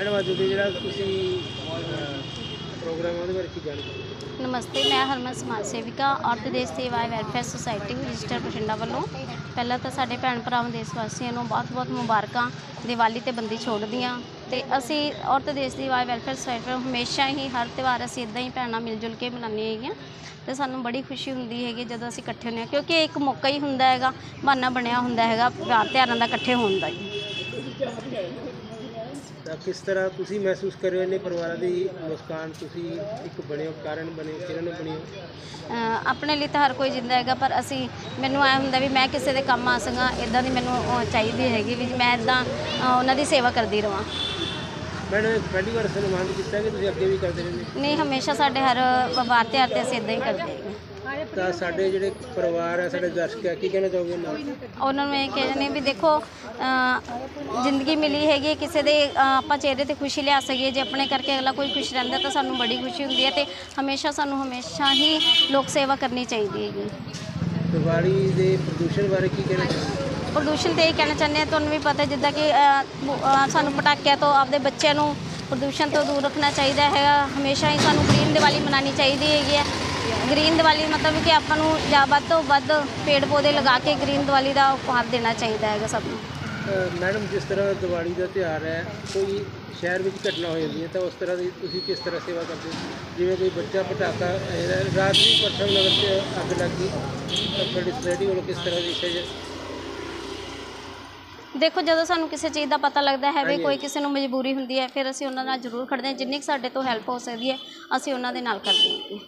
Madam, ਅੱਜ ਦੇ ਜਿਹੜਾ ਤੁਸੀਂ ਪ੍ਰੋਗਰਾਮ ਉਹਦੇ ਬਾਰੇ ਕੀ ਜਾਣਕਾਰੀ ਨਮਸਤੇ, ਮੈਂ ਹਰਮਨ ਸਮਾਜ ਸੇਵਿਕਾ ਔਰਤ ਦੇਸ਼ ਸੇਵਾ ਵੈਲਫੇਅਰ ਸੁਸਾਇਟੀ, ਰਜਿਸਟਰ ਬਠਿੰਡਾ ਵੱਲੋਂ। ਪਹਿਲਾਂ ਤਾਂ ਸਾਡੇ ਭੈਣ ਭਰਾਵਾਂ ਦੇਸ਼ ਵਾਸੀਆਂ ਨੂੰ ਬਹੁਤ-ਬਹੁਤ ਮੁਬਾਰਕਾਂ, ਦੀਵਾਲੀ ਤੇ ਬੰਦੀ ਛੋੜ ਦੀਆਂ ਤੇ ਅਸੀਂ ਔਰਤ ਦੇਸ਼ ਦੀ ਵਾਈ ਵੈਲਫੇਅਰ ਸੁਸਾਇਟੀ ਹਮੇਸ਼ਾ ਹੀ, ਹਰ ਤਿਉਹਾਰ ਅਸੀਂ ਇਦਾਂ ਹੀ ਭੈਣਾਂ ਮਿਲ ਜੁਲ ਕੇ ਮਨਾਉਂਦੇ ਹੈਗੀਆਂ। ਤੇ ਸਾਨੂੰ ਬੜੀ ਖੁਸ਼ੀ ਹੁੰਦੀ ਹੈਗੀ ਜਦੋਂ ਅਸੀਂ ਇਕੱਠੇ ਹੁੰਦੇ ਹਾਂ, ਕਿਉਂਕਿ ਇੱਕ ਮੌਕਾ ਹੀ ਹੁੰਦਾ ਹੈਗਾ, ਬਹਾਨਾ ਬਣਿਆ ਹੁੰਦਾ ਹੈਗਾ ਪਿਆਰ ਤਿਉਹਾਰਾਂ ਦਾ ਇਕੱਠੇ ਹੋਣ ਦਾ ਜੀ ਤਾਂ ਕਿਸ ਤਰ੍ਹਾਂ ਤੁਸੀਂ ਮਹਿਸੂਸ ਕਰ ਰਹੇ ਹੋ? ਨੇ ਪਰਿਵਾਰਾਂ ਦੀ ਮੁਸਕਾਨ ਤੁਸੀਂ ਇੱਕ ਬਣੇ ਹੋ ਕਾਰਨ ਬਣੇ ਹੋ ਕਿਰਨ ਬਣੇ ਹੋ ਆਪਣੇ ਲਈ ਤਾਂ ਹਰ ਕੋਈ ਜਿੰਦਾ ਹੈਗਾ ਪਰ ਅਸੀਂ ਮੈਨੂੰ ਐ ਹੁੰਦਾ ਵੀ ਮੈਂ ਕਿਸੇ ਦੇ ਕੰਮ ਆ ਸਕਾਂ ਇਦਾਂ ਦੀ ਮੈਨੂੰ ਉਹ ਚਾਹੀਦੀ ਹੈਗੀ ਵੀ ਮੈਂ ਇਦਾਂ ਉਹਨਾਂ ਦੀ ਸੇਵਾ ਕਰਦੀ ਰਵਾਂ। ਮੈਡਮ ਪਹਿਲੀ ਵਾਰ ਸਨਮਾਨਿਤ ਕੀਤਾ ਕਿ ਤੁਸੀਂ ਅੱਗੇ ਵੀ ਕਰਦੇ ਰਹਿੰਦੇ ਨਹੀਂ ਹਮੇਸ਼ਾ ਸਾਡੇ ਹਰ ਵਾਰ ਤਿਉਹਾਰ ਤੇ ਅਸੀਂ ਇਦਾਂ ਹੀ ਕਰਦੇ ਹੈਗੇ। ਤਾਂ ਸਾਡੇ ਜਿਹੜੇ ਪਰਿਵਾਰ ਹੈ ਸਾਡੇ ਦਰਸ਼ਕ ਹੈ ਕੀ ਕਹਿਣਾ ਚਾਹੋਗੇ ਨਾਲ? ਉਹਨਾਂ ਨੂੰ ਇਹ ਕਹਿੰਦੇ ਨੇ ਵੀ ਦੇਖੋ ਅ, ਜ਼ਿੰਦਗੀ ਮਿਲੀ ਹੈਗੀ ਕਿਸੇ ਦੇ ਅ, ਆਪਾਂ ਚਿਹਰੇ ਤੇ ਖੁਸ਼ੀ ਲਿਆ ਸਕੀਏ ਜੇ ਆਪਣੇ ਕਰਕੇ ਅਗਲਾ ਕੋਈ ਖੁਸ਼ ਰਹਿੰਦਾ ਤਾਂ ਸਾਨੂੰ ਬੜੀ ਖੁਸ਼ੀ ਹੁੰਦੀ ਹੈ ਤੇ ਹਮੇਸ਼ਾ ਸਾਨੂੰ ਹਮੇਸ਼ਾ ਹੀ ਲੋਕ ਸੇਵਾ ਕਰਨੀ ਚਾਹੀਦੀ ਹੈਗੀ। ਦੀਵਾਲੀ ਦੇ ਪ੍ਰਦੂਸ਼ਣ ਬਾਰੇ ਕੀ ਕਹਿਣਾ ਚਾਹੋਗੇ? ਪ੍ਰਦੂਸ਼ਣ ਤੇ ਇਹ ਕਹਿਣਾ ਚਾਹੁੰਦੇ ਹਾਂ ਤੁਹਾਨੂੰ ਵੀ ਪਤਾ ਜਿੱਦਾਂ ਕਿ ਅ, ਬ- ਅ, ਸਾਨੂੰ ਪਟਾਕਿਆਂ ਤੋਂ ਆਪਦੇ ਬੱਚਿਆਂ ਨੂੰ ਪ੍ਰਦੂਸ਼ਣ ਤੋਂ ਦੂਰ ਰੱਖਣਾ ਚਾਹੀਦਾ ਹੈਗਾ ਹਮੇਸ਼ਾ ਹੀ ਸਾਨੂੰ ਗ੍ਰੀਨ ਦੀਵਾਲੀ ਮਨਾਉਣੀ ਚਾਹੀਦੀ ਹੈਗੀ ਹੈ। ਗ੍ਰੀਨ ਦੀਵਾਲੀ ਮਤਲਬ ਕਿ ਆਪਾਂ ਨੂੰ ਜਾਂ ਵੱਧ ਤੋਂ ਵੱਧ ਪੇੜ ਪੌਦੇ ਲਗਾ ਕੇ ਗ੍ਰੀਨ ਦੀਵਾਲੀ ਦਾ ਉਪਹਾਰ ਦੇਣਾ ਚਾਹੀਦਾ ਹੈਗਾ ਸਭ ਨੂੰ। ਮੈਡਮ ਜਿਸ ਤਰ੍ਹਾਂ ਦੀਵਾਲੀ ਦਾ ਤਿਉਹਾਰ ਹੈ ਕੋਈ ਸ਼ਹਿਰ ਵਿੱਚ ਘਟਨਾ ਹੋ ਜਾਂਦੀ ਹੈ ਤਾਂ ਉਸ ਤਰ੍ਹਾਂ ਦੀ ਤੁਸੀਂ ਕਿਸ ਤਰ੍ਹਾਂ ਸੇਵਾ ਕਰਦੇ ਹੋ? ਜਿਵੇਂ ਕੋਈ ਬੱਚਾ ਪਟਾਕਾ ਰਾਤ ਨੂੰ ਪਰਸਮ ਨਗਰ 'ਚ ਅੱਗ ਲੱਗ ਗਈ ਤਾਂ ਤੁਹਾਡੀ ਸੋਸਾਇਟੀ ਵੱਲੋਂ ਕਿਸ ਤਰ੍ਹਾਂ ਦੀ ਸੇਵਾ ਦੇਖੋ ਜਦੋਂ ਸਾਨੂੰ ਕਿਸੇ ਚੀਜ਼ ਦਾ ਪਤਾ ਲੱਗਦਾ ਹੈ ਵੀ ਕੋਈ ਕਿਸੇ ਨੂੰ ਮਜਬੂਰੀ ਹੁੰਦੀ ਹੈ ਫਿਰ ਅਸੀਂ ਉਹਨਾਂ ਨਾਲ ਜ਼ਰੂਰ ਖੜਦੇ ਹਾਂ। ਜਿੰਨੀ ਕੁ ਸਾਡੇ ਤੋਂ ਹੈਲਪ ਹੋ ਸਕਦੀ ਹੈ ਅਸੀਂ ਉਹਨਾਂ ਦੇ ਨਾਲ ਕਰਦੇ ਹਾਂ।